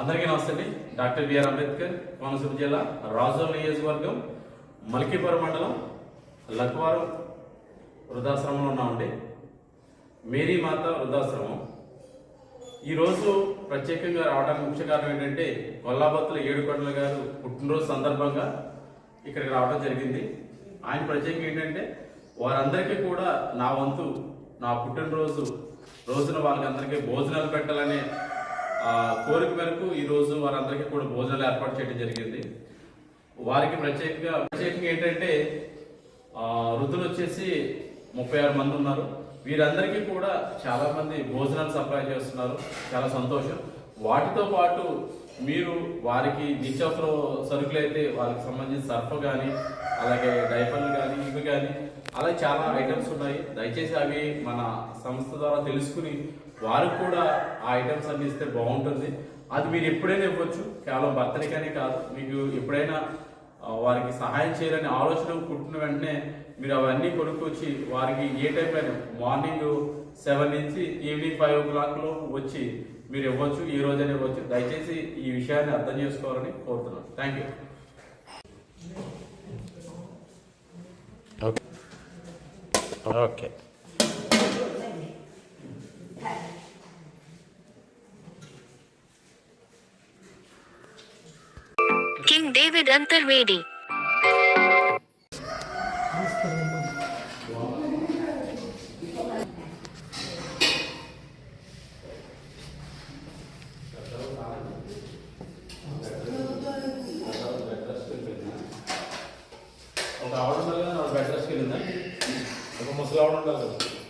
అందరికీ నమస్తే అండి. డాక్టర్ బిఆర్ అంబేద్కర్ కోనసీమ జిల్లా రాజోల్ నియోజకవర్గం మల్కీపురం మండలం లక్వారం వృద్ధాశ్రమంలో ఉన్నామండి. మేరీ మాత వృద్ధాశ్రమం. ఈరోజు ప్రత్యేకంగా రావడానికి ముఖ్య కారణం ఏంటంటే కొల్లాబత్తుల ఏడుకొండల గారు పుట్టినరోజు సందర్భంగా ఇక్కడికి రావడం జరిగింది. ఆయన ప్రత్యేకంగా ఏంటంటే వారందరికీ కూడా నా వంతు నా పుట్టినరోజు రోజున వాళ్ళకందరికీ భోజనాలు పెట్టాలనే కోరిక మేరకు ఈ రోజు వారందరికీ కూడా భోజనాలు ఏర్పాటు చేయడం జరిగింది. వారికి ప్రత్యేకంగా ప్రత్యేకంగా ఏంటంటే వృద్ధులు వచ్చేసి ముప్పై ఆరు మంది ఉన్నారు. వీరందరికీ కూడా చాలా మంది భోజనాలు సప్లై చేస్తున్నారు. చాలా సంతోషం. వాటితో పాటు మీరు వారికి నిత్యావసర సరుకులు అయితే వాళ్ళకి సంబంధించిన సర్ఫ్ కానీ అలాగే డైపర్లు కానీ ఇవి కానీ అలా చాలా ఐటమ్స్ ఉన్నాయి. దయచేసి అవి మన సంస్థ ద్వారా తెలుసుకుని వారికి కూడా ఆ ఐటమ్స్ అన్ని ఇస్తే బాగుంటుంది. అది మీరు ఎప్పుడైనా ఇవ్వచ్చు. కేవలం బర్త్డేకనే కాదు. మీకు ఎప్పుడైనా వారికి సహాయం చేయాలని ఆలోచన పుట్టిన వెంటనే మీరు అవన్నీ కొనుక్కొచ్చి వారికి ఏ టైం అయినా మార్నింగ్ సెవెన్ నుంచి ఈవినింగ్ ఫైవ్ ఓ క్లాక్లో వచ్చి మీరు ఇవ్వచ్చు. ఈ రోజైనా ఇవ్వచ్చు. దయచేసి ఈ విషయాన్ని అర్థం చేసుకోవాలని కోరుతున్నాను. Thank you Okay. King David Antarvedi. ఒక ఆవిడ మళ్ళీ బెడ్ రెస్ట్ వెళ్ళిందా como slogan ఉండదు